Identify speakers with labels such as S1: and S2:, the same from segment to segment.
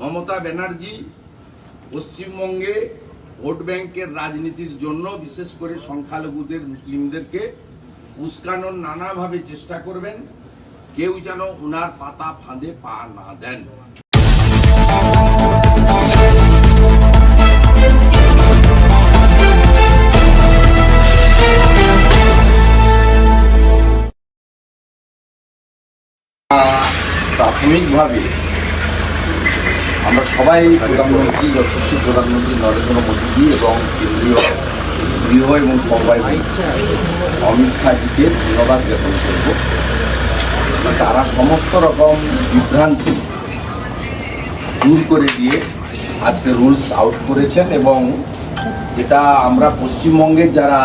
S1: মমতা ব্যানার্জি পশ্চিমবঙ্গে ভোট ব্যাংকের রাজনীতির জন্য, বিশেষ করে সংখ্যালঘুদের, মুসলিমদেরকে উস্কানোর নানাভাবে চেষ্টা করবেন। কেউ যেন ওনার পাতা ফাঁদে পা না দেন। প্রাথমিকভাবে আমরা সবাই প্রধানমন্ত্রী, যশস্বী প্রধানমন্ত্রী নরেন্দ্র মোদীজি এবং কেন্দ্রীয় গৃহ এবং সবাই অমিত শাহজিকে ধন্যবাদ জ্ঞাপন করব। তারা সমস্ত রকম বিভ্রান্তি দূর করে দিয়ে আজকে রুলস আউট করেছেন এবং যেটা আমরা পশ্চিমবঙ্গে যারা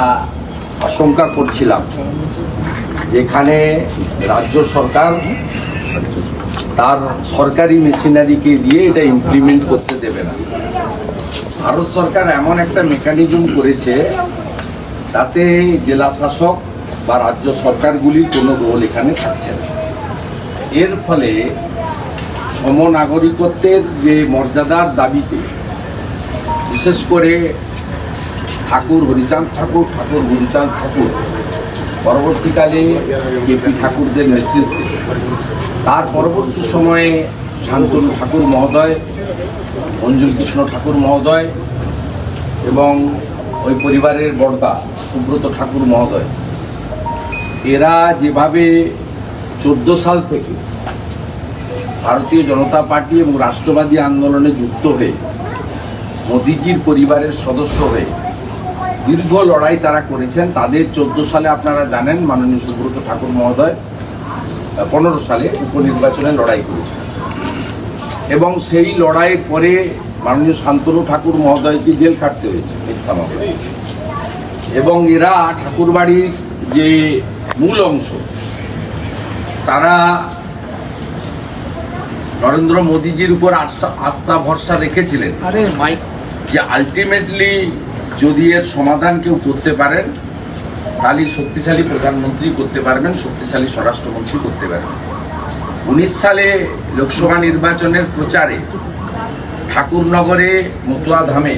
S1: আশঙ্কা করছিলাম, যেখানে রাজ্য সরকার তার সরকারি মেশিনারিকে দিয়ে এটা ইমপ্লিমেন্ট করতে দেবে না। ভারত সরকার এমন একটা মেকানিজম করেছে তাতে জেলা শাসক বা রাজ্য সরকারগুলির কোনো রোল এখানে থাকছে না। এর ফলে সমনাগরিকত্বের যে মর্যাদার দাবিতে, বিশেষ করে ঠাকুর হরিচাঁদ ঠাকুর ঠাকুর গুরুচাঁদ ঠাকুর, পরবর্তীকালে কেপি ঠাকুরদের নেতৃত্বে তার পরবর্তী সময়ে শান্তনু ঠাকুর মহোদয় অঞ্জুল কৃষ্ণ ঠাকুর মহোদয় এবং ওই পরিবারের বড়দা সুব্রত ঠাকুর মহোদয়। এরা যেভাবে চোদ্দ সাল থেকে ভারতীয় জনতা পার্টি এবং রাষ্ট্রবাদী আন্দোলনে যুক্ত হয়ে, মোদিজির পরিবারের সদস্য হয়ে দীর্ঘ লড়াই তারা করেছেন, তাদের চোদ্দ সালে আপনারা জানেন মাননীয় সুব্রত ঠাকুর মহোদয়। পনেরো সালে উপনির্বাচনে লড়াই করেছেন এবং সেই লড়াইয়ের পরে মাননীয় শান্তনু ঠাকুর মহোদয়কে জেল কাটতে হয়েছে মিথ্যা মামলায়। এবং এরা ঠাকুরবাড়ির যে মূল অংশ তারা নরেন্দ্র মোদীজির উপর আস্থা- আস্থা ভরসা রেখেছিলেন যে আলটিমেটলি যদি এর সমাধান কেউ করতে পারেন তাহলে শক্তিশালী প্রধানমন্ত্রী করতে পারবেন, শক্তিশালী স্বরাষ্ট্রমন্ত্রী করতে পারবেন। উনিশ সালে লোকসভা নির্বাচনের প্রচারে ঠাকুরনগরে মতুয়া ধামে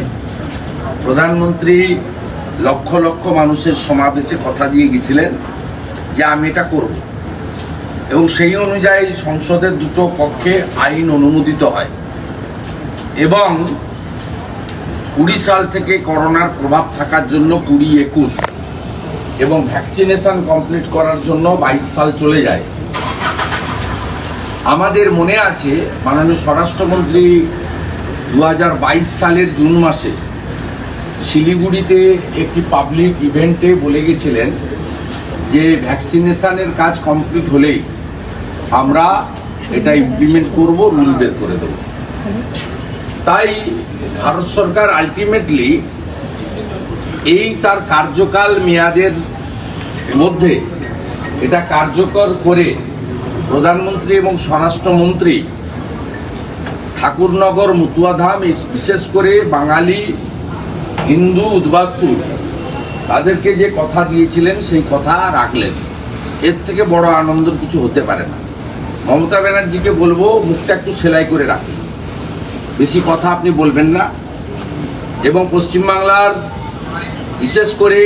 S1: প্রধানমন্ত্রী লক্ষ লক্ষ মানুষের সমাবেশে কথা দিয়ে গেছিলেন যে আমি এটা করব। এবং সেই অনুযায়ী সংসদের দুটো পক্ষে আইন অনুমোদিত হয়। এবং কুড়ি সাল থেকে করোনার প্রভাব থাকার জন্য কুড়ি একুশ এবং ভ্যাকসিনেশন কমপ্লিট করার জন্য বাইশ সাল চলে যায়। আমাদের মনে আছে মাননীয় স্বরাষ্ট্রমন্ত্রী দু হাজার বাইশ সালের জুন মাসে শিলিগুড়িতে একটি পাবলিক ইভেন্টে বলে গেছিলেন যে ভ্যাকসিনেশানের কাজ কমপ্লিট হলেই আমরা এটা ইমপ্লিমেন্ট করব, রুল বের করে দেবো। তাই ভারত সরকার আলটিমেটলি এই তার কার্যকাল মেয়াদের মধ্যে এটা কার্যকর করে প্রধানমন্ত্রী এবং স্বরাষ্ট্রমন্ত্রী ঠাকুরনগর মুতুয়াধাম বিশেষ করে বাঙালি হিন্দু উদ্বাস্তু, তাদেরকে যে কথা দিয়েছিলেন সেই কথা রাখলেন। এর থেকে বড় আনন্দের কিছু হতে পারে না। মমতা ব্যানার্জিকে বলব, মুখটা একটু সেলাই করে রাখুন। বেশি কথা আপনি বলবেন না। এবং পশ্চিমবাংলার বিশেষ করে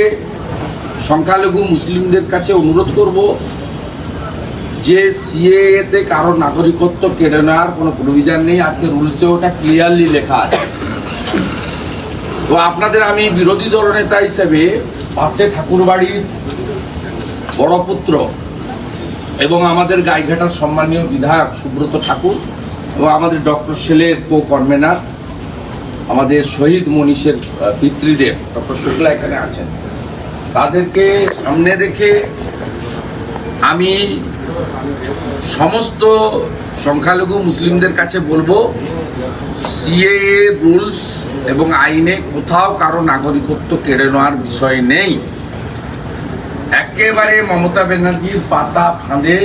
S1: সংখ্যালঘু মুসলিমদের কাছে অনুরোধ করব যে সিএতে কারও নাগরিকত্ব কেড়ে নেওয়ার কোনো প্রভিজন নেই। আজকে রুলসে ওটা ক্লিয়ারলি লেখা আছে। তো আপনাদের আমি বিরোধী দলনেতা হিসেবে পাশে ঠাকুরবাড়ির বড় পুত্র এবং আমাদের গাইঘাটার সম্মানীয় বিধায়ক সুব্রত ঠাকুর এবং আমাদের ডক্টর সেলের কো কনভেনার আমাদের শহীদ মনীষের পিতৃদেব ডক্টর শুক্লা এখানে আছেন। তাদেরকে সামনে রেখে আমি সমস্ত সংখ্যালঘু মুসলিমদের কাছে বলব, সিএএ রুলস এবং আইনে কোথাও কারও নাগরিকত্ব কেড়ে নেওয়ার বিষয় নেই। একেবারে মমতা ব্যানার্জির পাতা ফাঁদে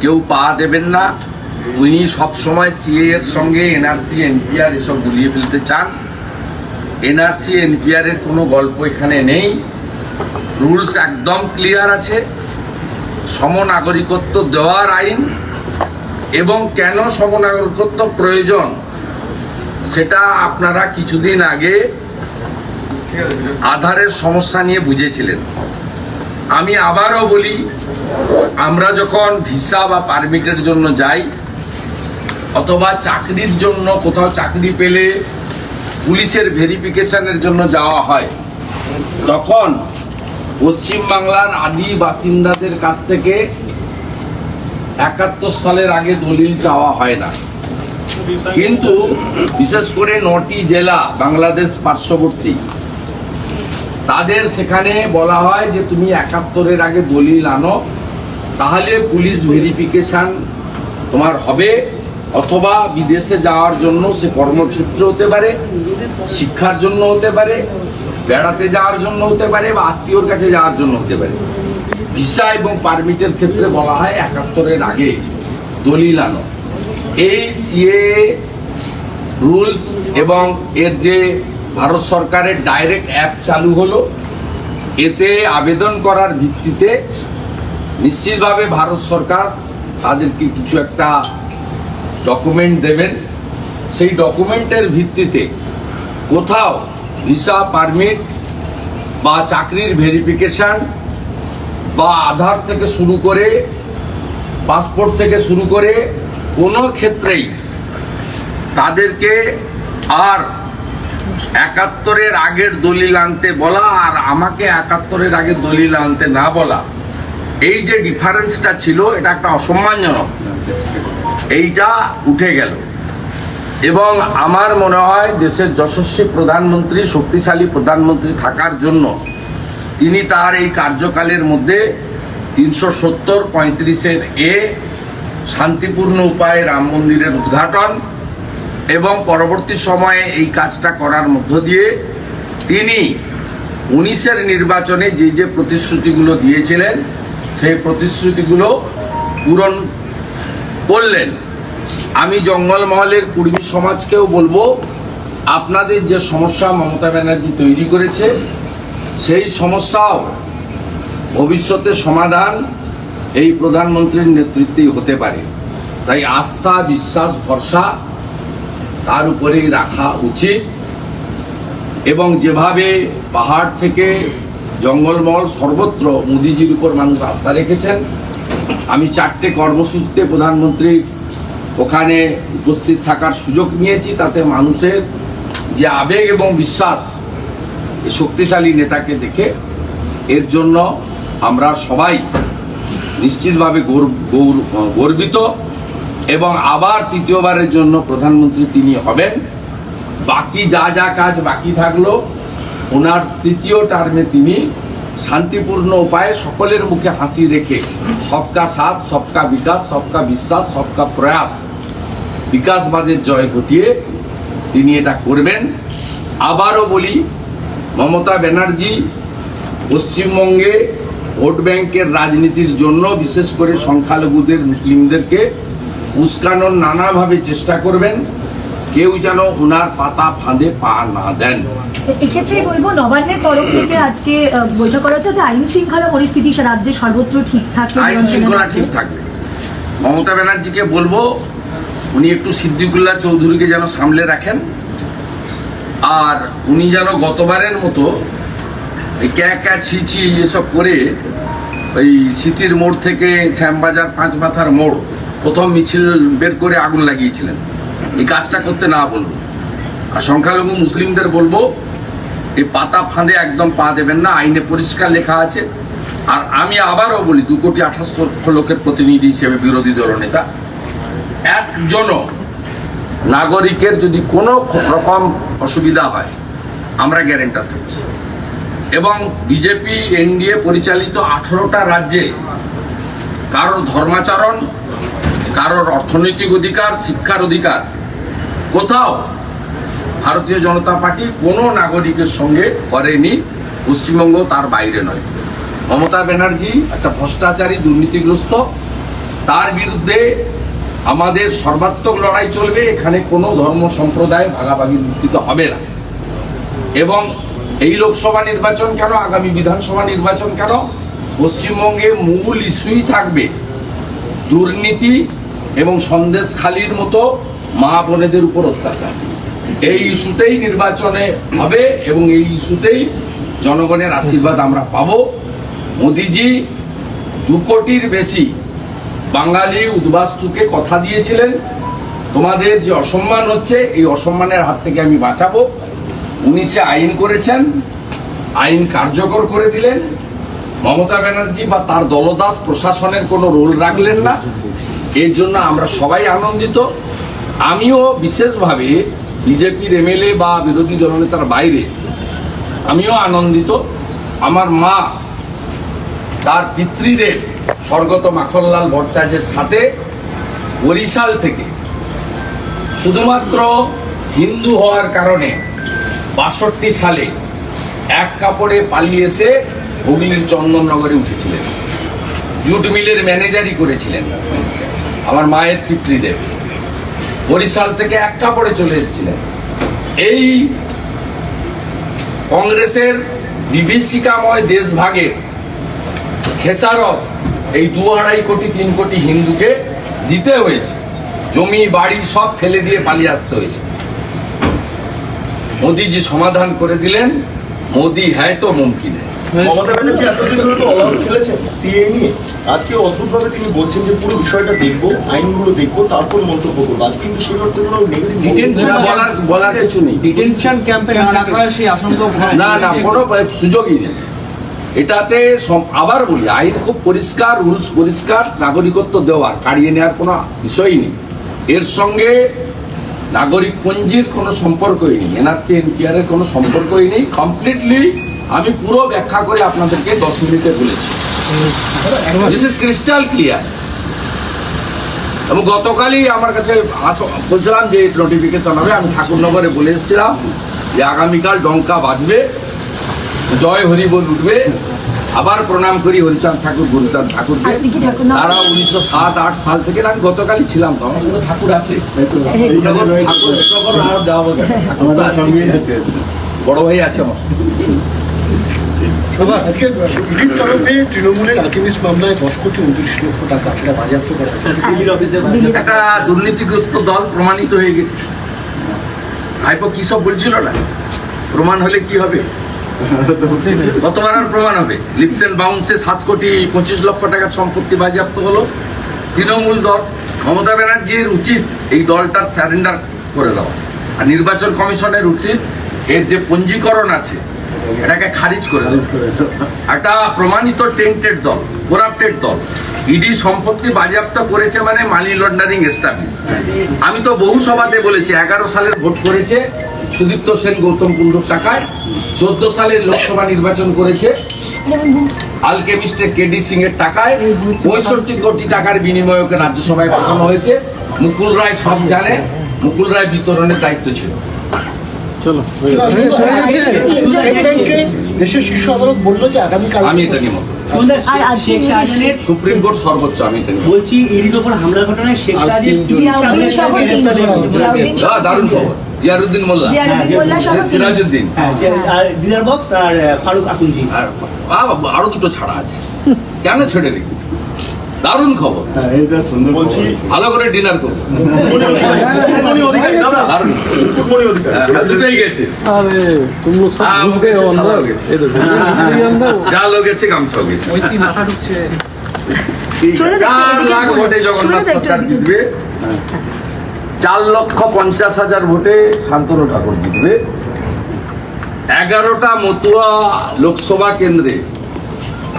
S1: কেউ পা দেবেন না। উনি সবসময় সিএ এর সঙ্গে এনআরসি এনপিআর এসব গুলিয়ে ফেলতে চান। এনআরসি এনপিআর এর কোনো গল্প এখানে নেই। রুলস একদম ক্লিয়ার আছে। সমনাগরিকত্ব দেওয়ার আইন এবং কেন সমনাগরিকত্ব প্রয়োজন সেটা আপনারা কিছুদিন আগে আধারের সমস্যা নিয়ে বুঝেছিলেন। আমি আবারও বলি, আমরা যখন ভিসা বা পারমিটের জন্য যাই অথবা চাকরির জন্য কোথাও চাকরি পেলে পুলিশের ভেরিফিকেশনের জন্য যাওয়া হয়। তখন পশ্চিমবাংলার আদি বাসিন্দাদের কাছ থেকে একাত্তর সালের আগে দলিল চাওয়া হয় না। কিন্তু বিশেষ করে নটি জেলা বাংলাদেশ পার্শ্ববর্তী, তাদের সেখানে বলা হয় যে তুমি একাত্তরের আগে দলিল আনো, তাহলে পুলিশ ভেরিফিকেশান তোমার হবে। অথবা বিদেশে যাওয়ার জন্য সে কর্মক্ষেত্র হতে পারে, শিক্ষার জন্য হতে পারে, বেড়াতে যাওয়ার জন্য হতে পারে বা আত্মীয়র কাছে যাওয়ার জন্য হতে পারে। ভিসা এবং পারমিটের ক্ষেত্রে বলা হয় একাত্তরের আগে দলিল আনো। এই সিএ রুলস এবং এর যে ভারত সরকারের ডাইরেক্ট অ্যাপ চালু হলো, এতে আবেদন করার ভিত্তিতে নিশ্চিতভাবে ভারত সরকার তাদেরকে কিছু একটা ডকুমেন্ট দেবেন। সেই ডকুমেন্টের ভিত্তিতে কোথাও ভিসা পারমিট বা চাকরির ভেরিফিকেশন বা আধার থেকে শুরু করে পাসপোর্ট থেকে শুরু করে কোনো ক্ষেত্রেই তাদেরকে আর একাত্তরের আগের দলিল আনতে বলা আর আমাকে একাত্তরের আগে দলিল আনতে না বলা এই যে ডিফারেন্সটা ছিল, এটা একটা অসম্মানজনক। এইটা উঠে গেল। এবং আমার মনে হয় দেশের যশস্বী প্রধানমন্ত্রী, শক্তিশালী প্রধানমন্ত্রী থাকার জন্য তিনি তার এই কার্যকালের মধ্যে তিনশো সত্তর পঁয়ত্রিশের এ শান্তিপূর্ণ উপায়ে রাম মন্দিরের উদ্ঘাটন এবং পরবর্তী সময়ে এই কাজটা করার মধ্য দিয়ে তিনি উনিশের নির্বাচনে যে যে প্রতিশ্রুতিগুলো দিয়েছিলেন সেই প্রতিশ্রুতিগুলো পূরণ করলেন। আমি জঙ্গলমহলের কুর্মী সমাজকেও বলব, আপনাদের যে সমস্যা মমতা ব্যানার্জি তৈরি করেছে, সেই সমস্যাও ভবিষ্যতে সমাধান এই প্রধানমন্ত্রীর নেতৃত্বেই হতে পারে। তাই আস্থা, বিশ্বাস, ভরসা তার উপরেই রাখা উচিত এবং যেভাবে পাহাড় থেকে জঙ্গলমহল সর্বত্র মোদিজির উপর মানুষ আস্থা রেখেছেন। আমি চারটে কর্মসূচিতে প্রধানমন্ত্রীর ওখানে উপস্থিত থাকার সুযোগ নিয়েছি, তাতে মানুষের যে আবেগ এবং বিশ্বাস শক্তিশালী নেতাকে দেখে, এর জন্য আমরা সবাই নিশ্চিতভাবে গৌর- গৌর- গর্বিত এবং আবার তৃতীয়বারের জন্য প্রধানমন্ত্রী তিনি হবেন। বাকি যা যা কাজ বাকি থাকল ওনার তৃতীয় টার্মে তিনি শান্তিপূর্ণ উপায়ে সকলের মুখে হাসি রেখে সবকা সাথ, সবকা বিকাশ, সবকা বিশ্বাস, সবকা প্রয়াস, বিকাশবাদের জয় ঘটিয়ে তিনি এটা করবেন। আবারও বলি, মমতা ব্যানার্জি পশ্চিমবঙ্গে ভোট ব্যাংকের রাজনীতির জন্য বিশেষ করে সংখ্যালঘুদের, মুসলিমদেরকে উস্কানোর নানাভাবে চেষ্টা করবেন। কেউ যেন ওনার পাতা ফাঁদে পা না দেন।
S2: এক্ষেত্রে বলব নবান্নের তরফ থেকে আজকে বৈঠক করা হচ্ছে। আইন শৃঙ্খলা পরিস্থিতি রাজ্যে সর্বত্র ঠিক থাকে।
S1: আইন শৃঙ্খলা ঠিক থাকবে। মমতা ব্যানার্জিকে বলব উনি একটু সিদ্দিকুল্লাহ চৌধুরীকে যেন সামলে রাখেন। আর উনি যেন গতবারের মতো এই ক্যা ক্যা ছি ছি এসব করে ওই সিটির মোড় থেকে শ্যামবাজার পাঁচ মাথার মোড় প্রথম মিছিল বের করে আগুন লাগিয়েছিলেন। এই কাজটা করতে না বলব। আর সংখ্যালঘু মুসলিমদের বলব, এই পাতা ফাঁদে একদম পা দেবেন না, আইনে পরিষ্কার লেখা আছে। আর আমি আবারও বলি, দু কোটি আঠাশ লক্ষ লোকের প্রতিনিধি হিসেবে বিরোধী দলনেতা একজনও নাগরিকের যদি কোনো রকম অসুবিধা হয়, আমরা গ্যারেন্টার থাকছি। এবং বিজেপি, এনডিএ পরিচালিত আঠারোটা রাজ্যে কারোর ধর্মাচরণ, কারোর অর্থনৈতিক অধিকার, শিক্ষার অধিকার কোথাও ভারতীয় জনতা পার্টি কোনো নাগরিকের সঙ্গে করেনি। পশ্চিমবঙ্গ তার বাইরে নয়। মমতা ব্যানার্জি একটা ভ্রষ্টাচারী, দুর্নীতিগ্রস্ত। তার বিরুদ্ধে আমাদের সর্বাত্মক লড়াই চলবে। এখানে কোনো ধর্ম সম্প্রদায় ভাগাভাগি অনুষ্ঠিত হবে না। এবং এই লোকসভা নির্বাচন কেন, আগামী বিধানসভা নির্বাচন কেন? পশ্চিমবঙ্গে মূল ইস্যুই থাকবে দুর্নীতি এবং সন্দেশখালির মতো মা বোনেদের উপর অত্যাচার। এই ইস্যুতেই নির্বাচনে হবে এবং এই ইস্যুতেই জনগণের আশীর্বাদ আমরা পাবো। মোদিজি, দু কোটির বেশি বাঙালি উদ্বাস্তুকে কথা দিয়েছিলেন। তোমাদের যে অসম্মান হচ্ছে, এই অসম্মানের হাত থেকে আমি বাঁচাবো। উনিশে আইন করেছেন, আইন কার্যকর করে দিলেন। মমতা ব্যানার্জি বা তার দলদাস প্রশাসনের কোনো রোল রাখলেন না। এর জন্য আমরা সবাই আনন্দিত। আমিও বিশেষভাবে বিজেপির এমএলএ বা বিরোধী দলনেতার বাইরে, আমিও আনন্দিত। আমার মা, তার পিতৃদেব স্বর্গত মাখনলাল ভট্টাচার্যের সাথে বরিশাল থেকে শুধুমাত্র হিন্দু হওয়ার কারণে বাষট্টি সালে এক কাপড়ে পালিয়ে এসে হুগলির চন্দননগরে উঠেছিলেন। জুট মিলের ম্যানেজারই করেছিলেন। আমার মায়ের পিতৃদেব। বরিশাল থেকে এক কাপড়ে চলে এসেছিলেন। এই কংগ্রেসের বিভীষিকাময় দেশভাগের খেসারত এই দু আড়াই কোটি, তিন কোটি হিন্দুকে দিতে হয়েছে। জমি, বাড়ি সব ফেলে দিয়ে পালিয়ে আসতে হয়েছে। মোদিজি সমাধান করে দিলেন। মোদি হ্যায় তো মুমকিন।
S3: মমতা ব্যানার্জি এতদিন ধরে তো অলআউট খেলেছেন সিএ নিয়ে। আজকে অদ্ভুতভাবে তিনি বলছেন যে পুরো বিষয়টা দেখব আইনগুলো দেখব তারপর মন্তব্য করব। আজকে কিন্তু সেই অর্থে কোনো নেগেটিভ
S4: Detention
S1: বলার বলার কিছু নেই।
S4: ডিটেনশন ক্যাম্পে না রাখার সেই আশঙ্কা
S1: না না কোনো সুযোগই নেই। এটাতে আবার বলি আইন খুব পরিষ্কার রুলস পরিষ্কার নাগরিকত্ব দেওয়ার কাড়িয়ে নেওয়ার কোনো বিষয়ই নেই। এর সঙ্গে নাগরিক পঞ্জির কোনো সম্পর্কই নেই এনআরসি এনপিআর এর কোনো সম্পর্কই নেই। কমপ্লিটলি আমি পুরো ব্যাখ্যা করে আপনাদেরকে দশ মিনিটে বলেছি দিস ইজ ক্রিস্টাল ক্লিয়ার এবং গতকালই আমার কাছে আস- বলছিলাম যে নোটিফিকেশন হবে আমি ঠাকুরনগরে বলে এসেছিলাম যে আগামীকাল ডঙ্কা বাজবে জয় হরি বল উঠবে আবার প্রণাম করি হরিচাঁদ ঠাকুর গুরুচাঁদ ঠাকুরকে তারা উনিশশো সাত আট সাল থেকে আমি গতকালই ছিলাম তো আমার সঙ্গে ঠাকুর দেওয়া আছে। বড় ভাই আছে আমার
S5: সভা আজকে ইডির তরফে তৃণমূলের আলকেমিস্ট মামলায় দশ কোটি উনত্রিশ লক্ষ টাকা সেটা বাজেয়াপ্ত করা
S1: একটা দুর্নীতিগ্রস্ত দল প্রমাণিত হয়ে গেছে। ভাইপো কি সব বলছিল না? প্রমাণ হলে কি হবে? কতবার আর প্রমাণ হবে। লিপস অ্যান্ড বাউন্সে সাত কোটি পঁচিশ লক্ষ টাকার সম্পত্তি বাজেয়াপ্ত হলো। তৃণমূল দল মমতা ব্যানার্জির উচিত এই দলটার স্যারেন্ডার করে দেওয়া। আর নির্বাচন কমিশনের উচিত এর যে পঞ্জীকরণ আছে এটাকে খারিজ করে একটা প্রমাণিত টেন্টেড দল করাপ্টেড দল। ইডি সম্পত্তি বাজেয়াপ্ত করেছে মানে মানি লন্ডারিং এস্টাবলিশ আমি তো বহু সভাতে বলেছি এগারো সালের ভোট করেছে সুদীপ্ত সেন গৌতম কুণ্ডুর টাকায় চোদ্দ সালের লোকসভা নির্বাচন করেছে আলকেমিস্টের কেডি সিং এর টাকায় পঁয়ষট্টি কোটি টাকার বিনিময়ে ওকে রাজ্যসভায় পাঠানো হয়েছে। মুকুল রায় সব জানে মুকুল রায় বিতরণের দায়িত্ব ছিল।
S5: ব্যাংকে দেশের শীর্ষ আদালত বলল যে আগামীকাল
S1: আমি এটা নিয়ে মত
S6: শেখ শাহজাহানের
S1: সুপ্রিম কোর্ট সর্বোচ্চ আমি এটা
S6: বলছি ওপর হামলার ঘটনায় শেখ
S1: দাদা, দারুণ খবর। জিয়ারুদ্দিন মোল্লা। সিরাজউদ্দিন
S6: হ্যাঁ, আর দিদার বক্স আর ফারুক আকুলজি
S1: আর আরও দুটো ছাড়া আছে। কেন ছেড়ে রেখেছি দারুণ খবর।
S3: বলছি
S1: ভালো করে ডিনার হ্যাঁ, হ্যাঁ, গেছে। গেছে চার লাখ ভোটে জগন্নাথ চার লক্ষ পঞ্চাশ হাজার ভোটে শান্তনু ঠাকুর জিতবে। এগারোটা মতুয়া লোকসভা কেন্দ্রে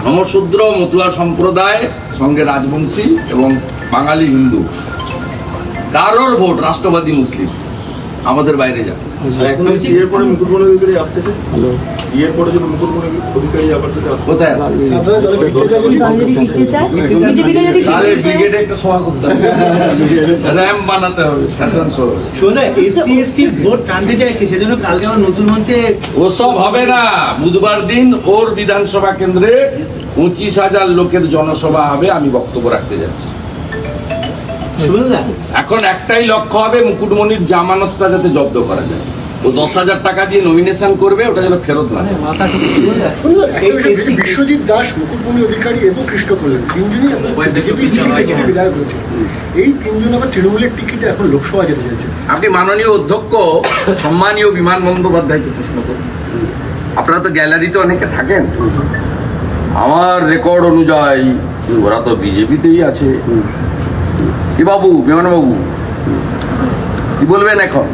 S1: নমশূদ্র মতুয়া সম্প্রদায় সঙ্গে রাজবংশী এবং বাঙালি হিন্দু। কারোর ভোট রাষ্ট্রবাদী মুসলিম। আমাদের বাইরে যাবে।
S3: আর এখন সিএ পরে মুকুটমণি অধিকারী আসতেছে সিএ পরে যদি মুকুটমণি অধিকারী আবার যদি আসতে
S1: কোথায় আসবে
S5: আপনারা দলে ফিরতে চাইছেন
S2: দল যদি ফিরতে চায় বিজেপিকে যদি
S1: তাহলে ব্রিগেডে একটা সভা করতে হবে। র্যাম বানাতে হবে ফ্যাশন শো।
S6: শোনা এসসি এসটি ভোট টানতে চাইছে সেজন্য কালকে আমার নতুন মঞ্চে
S1: ওসব হবে না। বুধবার দিন ওর বিধানসভা কেন্দ্রে পঁচিশ হাজার লোকের জনসভা হবে আমি বক্তব্য রাখতে যাচ্ছি। এখন একটাই লক্ষ্য হবে মুকুটমণির জামানতটা যাতে জব্দ করা যায়। ও দশ হাজার টাকা দিয়ে নমিনেশন করবে ওটা যেন ফেরত না
S5: বিশ্বজিৎ দাস মুকুটমণি অধিকারী এবং কৃষ্ণ কল্যাণ তিনজনই বিধায়ক হয়েছে। এই তিনজন আবার তৃণমূলের টিকিটে এখন লোকসভা যেতে চাইছে
S1: আপনি মাননীয় অধ্যক্ষ সম্মানীয় বিমান বন্দ্যোপাধ্যায়কে প্রশ্ন করুন। আপনারা তো গ্যালারিতে অনেকে থাকেন। আমার রেকর্ড অনুযায়ী ওরা তো বিজেপিতেই আছে। কি বাবু বিমান বাবু। কি বলবেন এখন?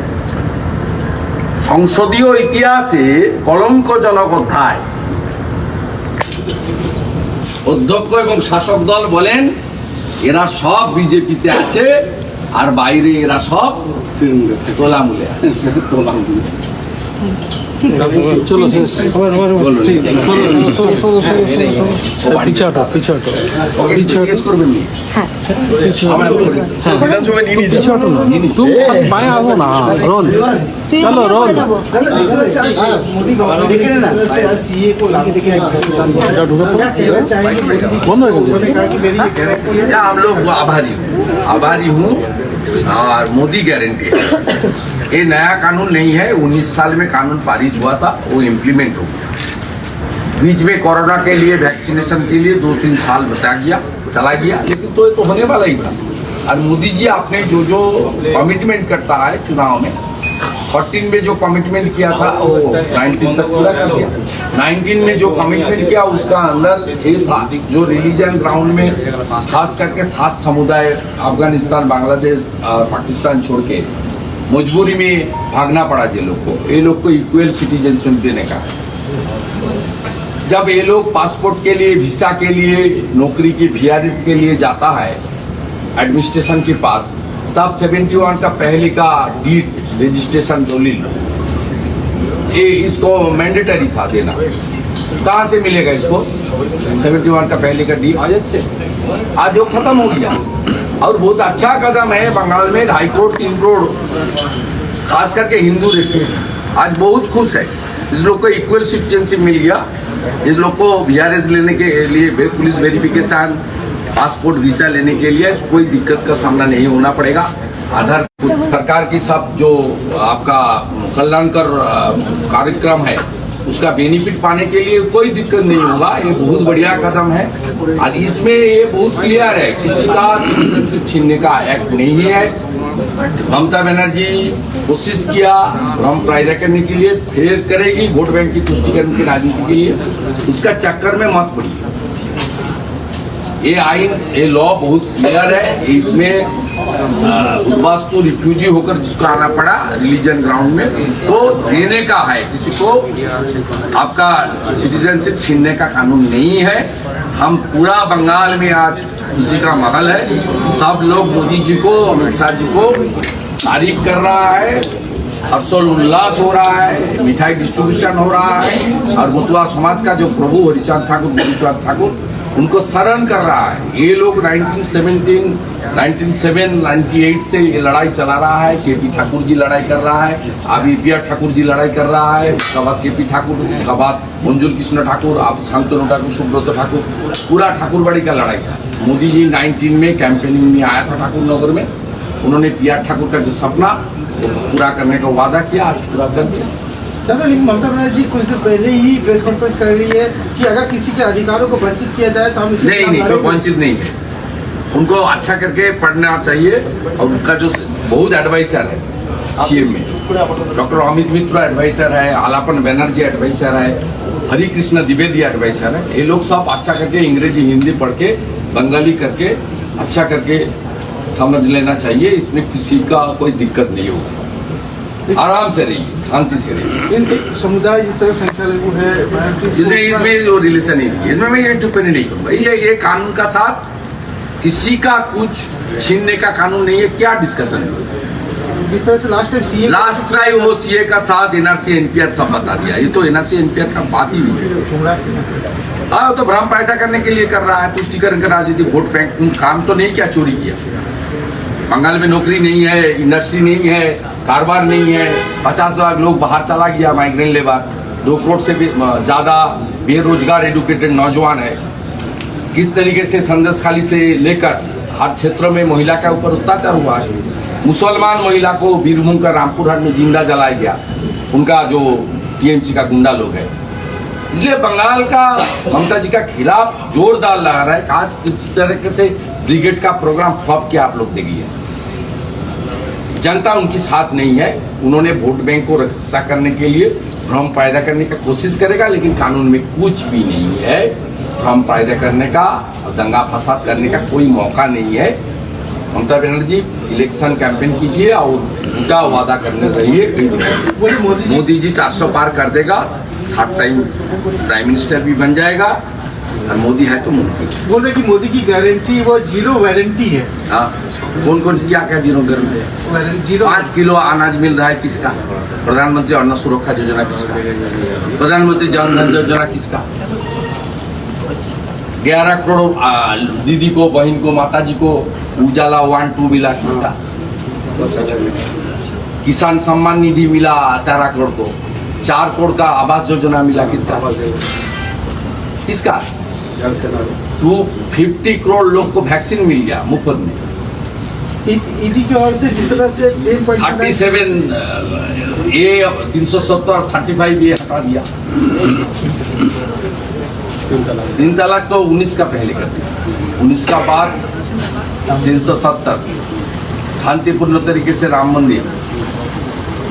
S1: সংসদীয় ইতিহাসে কলঙ্কজনক অধ্যায়। অধ্যক্ষ এবং শাসক দল বলেন এরা সব বিজেপিতে আছে আর বাইরে এরা সব তোলামূলে আছে। তোলামূলে
S7: চলো শেষ
S1: বলুন।
S7: চলো চলো চলো চলো পিছে হটো পিছে হটো
S1: ওকে একটু জিজ্ঞেস করবেন নি?
S3: বিধানসভায় নিয়ে নিয়ে
S7: পিছে হটো না तुम बाएं आओ ना रोल चलो रोल এটা ঢুকে পড়ো। বন্ধ হয়ে গেছে
S1: या हम लोग आभारी हूँ आभारी हूँ और मोदी गारंटी है ये नया कानून नहीं है 19 साल में कानून पारित हुआ था, वो इम्प्लीमेंट हो गया। बीच में कोरोना के लिए वैक्सीनेशन के लिए दो तीन साल बता गया, चला गया, लेकिन तो ये तो होने वाला ही था। और मोदी जी आपने जो जो कमिटमेंट करता है चुनाव में 14 में जो कमिटमेंट किया था, वो 19 तक पूरा कर दिया। 19 में जो कमिटमेंट किया, उसका अंदर ये था, जो रिलीजन ग्राउंड में, खास करके सात समुदाय, अफ़गानिस्तान, बांग्लादेश पाकिस्तान छोड़ के मजबूरी में भागना पड़ा जे लोग को। ये लोग को इक्वल सिटीजनशिप देने का। जब ये लोग पासपोर्ट के लिए वीसा के लिए नौकरी की वी के लिए जाता है एडमिनिस्ट्रेशन के पास तब 71 का पहले का डीट रजिस्ट्रेशन दलील ये इसको मैंडेटरी था देना। कहाँ से मिलेगा इसको? 71 का पहले का डीट आज से। आज वो खत्म हो गया। और बहुत अच्छा कदम है बंगाल में ढाई करोड़ तीन करोड़, खास करके हिंदू रेफ्यूजी आज बहुत खुश है। इस लोग को इक्वल सिटीजनशिप मिल गया। इस लोग को वी लेने के लिए पुलिस वेरिफिकेशन पासपोर्ट वीज़ा लेने के लिए कोई दिक्कत का सामना नहीं होना पड़ेगा। आधार सरकार की सब जो आपका कल्याणकर कार्यक्रम है उसका बेनिफिट पाने के लिए कोई दिक्कत नहीं होगा। ये बहुत बढ़िया कदम है। और इसमें ये बहुत क्लियर है, किसी का सिटीजनशिप छीनने का एक्ट नहीं है। ममता बनर्जी कोशिश किया, हम प्रायदा करने के लिए फिर करेगी, वोट बैंक की तुष्टिकरण की राजनीति के लिए। इसका चक्कर में मत पड़िए। ये आइन, ये लॉ बहुत क्लियर है। इसमें उद्वास्तु रिफ्यूजी होकर जिसको आना पड़ा रिलीजन ग्राउंड में, उसको देने का है। किसी को आपका सिटीजनशिप छीनने का कानून नहीं है। हम पूरा बंगाल में आज खुशी का माहौल है। सब लोग मोदी जी को, अमित शाह जी को तारीफ़ कर रहा है। हर्षोल्लास हो रहा है, मिठाई डिस्ट्रीब्यूशन हो रहा है। और मुतवा समाज का जो प्रभु हरिचंद ठाकुर ठाकुर उनको शरण कर रहा है। ये लोग 1917 1907 98 से ये लड़ाई चला रहा है। के पी ठाकुर जी लड़ाई कर रहा है। अब ईपीआर ठाकुर जी लड़ाई कर रहा है। उसका बाद के पी ठाकुर, उसका बाद मंजुल कृष्ण ठाकुर, अब शांतनु ठाकुर, सुब्रत ठाकुर, पूरा ठाकुरबाड़ी का लड़ाई था। मोदी जी 19 में कैंपेनिंग में आया था ठाकुर नगर में। उन्होंने पी आर ठाकुर का जो सपना पूरा करने का वादा किया, आज पूरा कर दिया।
S8: दादा ममता बनर्जी कुछ दिन पहले ही प्रेस कॉन्फ्रेंस कर रही है कि अगर किसी के अधिकारों को वंचित किया जाए तो हम
S1: नहीं नहीं कोई वंचित नहीं है। उनको अच्छा करके पढ़ना चाहिए और उनका जो बहुत एडवाइसर है सीएम में। डॉक्टर अमित मित्र एडवाइसर है आलापन बनर्जी एडवाइसर है हरि कृष्ण द्विवेदी एडवाइसर है। ये लोग सब अच्छा करके अंग्रेज़ी हिंदी पढ़ के बंगाली करके अच्छा करके समझ लेना चाहिए। इसमें किसी का कोई दिक्कत नहीं होगा। आराम से रहिए शांति से रहिए।
S8: समुदाय जिस तरह संख्यालघु है
S1: इसमें इसमें जो रिलेशन नहीं है इसमें मैं ये टिप्पणी नहीं करूँगा। ये ये कानून का साथ किसी का कुछ छीनने का कानून नहीं है क्या डिस्कशन हुई
S8: जिस तरह से last time CAA
S1: last time वो सीए का साथ एनआरसी एनपीआर सब बता दिया। ये तो एनआरसी एनपीआर का बात ही नहीं है हाँ तो भ्रम पैदा करने के लिए कर रहा है तुष्टिकरण का राजनीति वोट बैंक काम तो नहीं क्या चोरी किया। बंगाल में नौकरी नहीं है इंडस्ट्री नहीं है कारोबार नहीं है। पचास लाख लोग बाहर चला गया माइग्रेंट लेबर दो करोड़ से भी ज़्यादा बेरोजगार एडुकेटेड नौजवान है। किस तरीके से संदेश खाली से लेकर हर क्षेत्र में महिला के ऊपर अत्याचार हुआ है? मुसलमान महिला को बीरभूम का रामपुर हाट में ज़िंदा जलाया गया। उनका जो टीएमसी का गुंडा लोग है। इसलिए बंगाल का ममता जी का खिलाफ जोरदार लगा रहा है। आज किस तरीके से ब्रिगेड का प्रोग्राम फ्लॉप किया आप लोग देखिए। जनता उनके साथ नहीं है। उन्होंने वोट बैंक को रक्षा करने के लिए भ्रम पैदा करने का कोशिश करेगा, लेकिन कानून में कुछ भी नहीं है। भ्रम पैदा करने का और दंगा फसाद करने का कोई मौका नहीं है। ममता बनर्जी, इलेक्शन कैंपेन कीजिए और झूठा वादा करने रहिए।
S8: मोदी जी
S1: चार 400 पार कर देगा। थर्ड टाइम प्राइम मिनिस्टर भी बन जाएगा। और मोदी है तो मोदी।
S8: बोल रहे कि मोदी की गारंटी वो ज़ीरो वारंटी है।
S1: हाँ कौन कौन क्या क्या गर्म है?
S8: ज़ीरो
S1: पाँच किलो अनाज मिल रहा है किसका? प्रधानमंत्री अन्न सुरक्षा योजना किसका? प्रधानमंत्री जन धन योजना किसका? ग्यारह करोड़ दीदी को बहन को माता जी को उजाला वन टू मिला किसका? किसान सम्मान निधि मिला तेरह करोड़ को। चार करोड़ का आवास योजना मिला किसका? किसका? टू फिफ्टी करोड़ लोग को वैक्सीन मिल गया मुफ़्त में।
S8: ईडी की ओर से जिस तरह से
S1: थर्टी सेवन ये तीन सौ सत्तर थर्टी फाइव ये हटा दिया। तीन तलाक तो उन्नीस का पहले कर दिया। उन्नीस का बाद तीन सौ सत्तर। शांतिपूर्ण तरीके से राम मंदिर।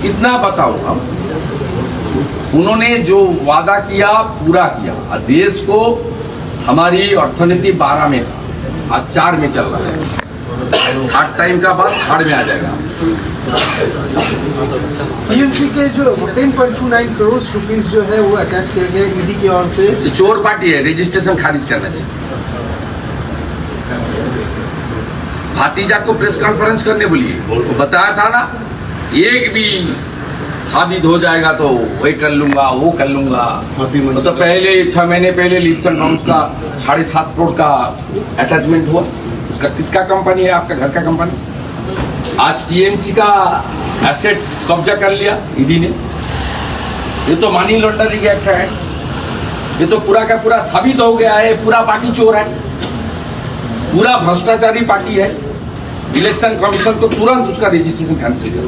S1: इतना बताओ हम। उन्होंने जो वादा किया पूरा किया। देश को हमारी अर्थनीति बारह में था आज चार में चल रहा है। आठ टाइम का बाद थर्ड में आ जाएगा।
S8: टीएमसी के जो 10.29 करोड़ रुपीस जो है वो अटैच किया गया ईडी की ओर से।
S1: चोर पार्टी है रजिस्ट्रेशन खारिज करना चाहिए। भातीजा को प्रेस कॉन्फ्रेंस करने बोलिए। बताया था ना एक भी साबित हो जाएगा तो वही कर लूँगा वो कर लूँगा। वो तो पहले छह महीने पहले लिप्स एंड का साढ़े सात करोड़ का अटैचमेंट हुआ। उसका किसका कंपनी है आपका घर का कंपनी आज टीएमसी का एसेट कब्जा कर लिया ईडी ने। ये तो मनी लॉन्ड्रिंग एक्ट है। ये तो पूरा का पूरा साबित हो गया है पूरा पार्टी चोर है। पूरा भ्रष्टाचारी पार्टी है। इलेक्शन कमीशन को तुरंत उसका रजिस्ट्रेशन कैंसिल कर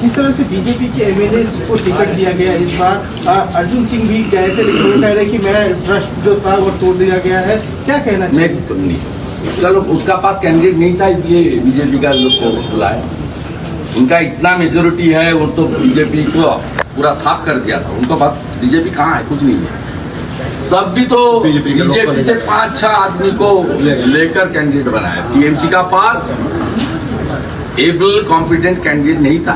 S8: किस तरह से बीजेपी के एमएलए को टिकट दिया गया इस बार? आ, अर्जुन सिंह भी गए थे लेकिन वो कह रहे कि मैं भ्रष्ट जो था वो तोड़ दिया गया है। क्या कहना
S1: मैं
S8: चाहिए
S1: नहीं। उसका लोग उसका पास कैंडिडेट नहीं था इसलिए बीजेपी का लोग को बुलाया। उनका इतना मेजोरिटी है वो तो बीजेपी को पूरा साफ़ कर दिया था। उनको बात बीजेपी कहाँ है? कुछ नहीं है। तब भी तो बीजेपी से पाँच छह आदमी को लेकर कैंडिडेट बनाया। टीएमसी का पास एबल कॉम्पिटेंट कैंडिडेट नहीं था।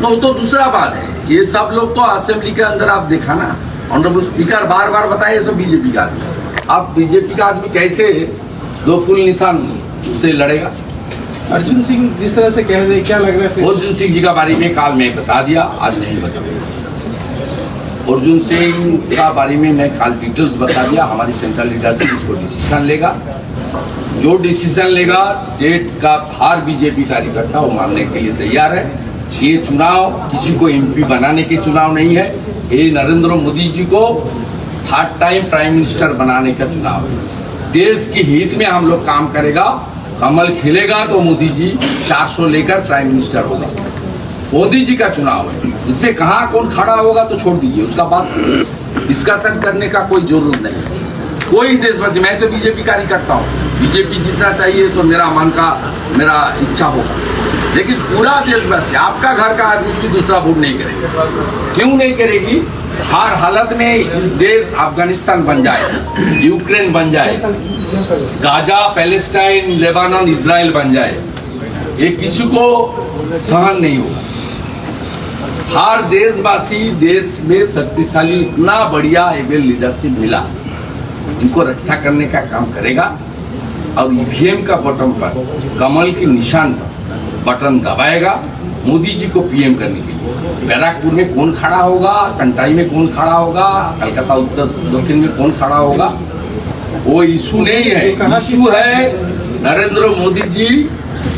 S1: तो वो तो दूसरा बात है ये सब लोग तो असेंबली के अंदर आप देखा ना ऑनरेबल स्पीकर बार बार बताए सब बीजेपी का आदमी। अब बीजेपी का आदमी कैसे दो पुल निशान से लड़ेगा?
S8: अर्जुन सिंह जिस तरह से कह रहे हैं क्या लग रहा है
S1: अर्जुन सिंह जी का बारे में काल में बता दिया आज नहीं बता अर्जुन सिंह का बारे में मैं काल डिटेल्स बता दिया। हमारी सेंट्रल लीडरशिप इसको डिसीज़न लेगा। जो डिसीज़न लेगा स्टेट का हर बीजेपी कार्यकर्ता वो मानने के लिए तैयार है। ये चुनाव किसी को एमपी बनाने के चुनाव नहीं है। ये नरेंद्र मोदी जी को थर्ड टाइम प्राइम मिनिस्टर बनाने का चुनाव है। देश के हित में हम लोग काम करेगा। कमल खिलेगा तो मोदी जी 400 लेकर प्राइम मिनिस्टर होगा। मोदी जी का चुनाव है। इसमें कहाँ कौन खड़ा होगा तो छोड़ दीजिए, उसका बाद डिस्कशन करने का कोई ज़रूरत नहीं। कोई देशवासी, मैं तो बीजेपी कार्यकर्ता हूँ। बीजेपी जीतना चाहिए तो मेरा मन का, मेरा इच्छा होगा। लेकिन पूरा देशवासी, आपका घर का आदमी भी दूसरा वोट नहीं करेगा। क्यों नहीं करेगी? हर हालत में इस देश अफ़गानिस्तान बन जाए, यूक्रेन बन जाए, गाजा, पैलेस्टाइन, लेबानन इसराइल बन जाए, ये किसी को सहन नहीं होगा। हर देशवासी देश में शक्तिशाली इतना बढ़िया एबल लीडरशिप मिला। इनको रक्षा करने का काम करेगा। और ईवीएम का बटन पर, कमल के निशान पर बटन दबाएगा मोदी जी को पीएम करने के लिए। बैराकपुर में कौन खड़ा होगा? कंटाई में कौन खड़ा होगा? कलकत्ता, उत्तर, दक्षिण में कौन खड़ा होगा? वो इशू नहीं है। इशू है, नरेंद्र मोदी जी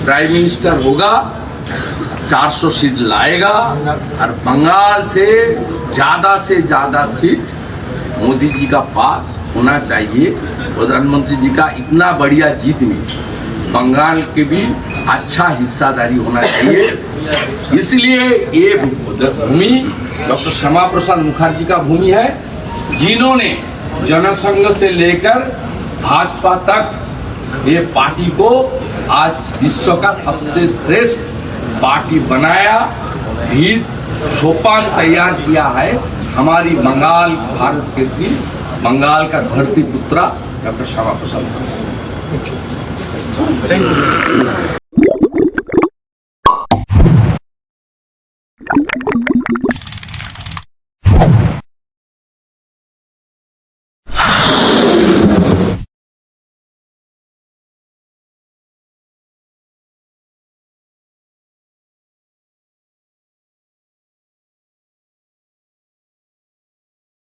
S1: प्राइम मिनिस्टर होगा। 400 सीट लाएगा और बंगाल से ज़्यादा से ज़्यादा सीट मोदी जी का पास होना चाहिए। प्रधानमंत्री जी का इतना बढ़िया जीत में बंगाल के भी अच्छा हिस्सादारी होना चाहिए। इसलिए ये भूमि डॉक्टर श्यामा प्रसाद मुखर्जी का भूमि है, जिन्होंने जनसंघ से लेकर भाजपा तक ये पार्टी को आज विश्व का सबसे श्रेष्ठ पार्टी बनाया भी सोपान तैयार किया है। हमारी बंगाल, भारत के केसरी बंगाल का धरती पुत्रा डॉक्टर श्यामा प्रसाद।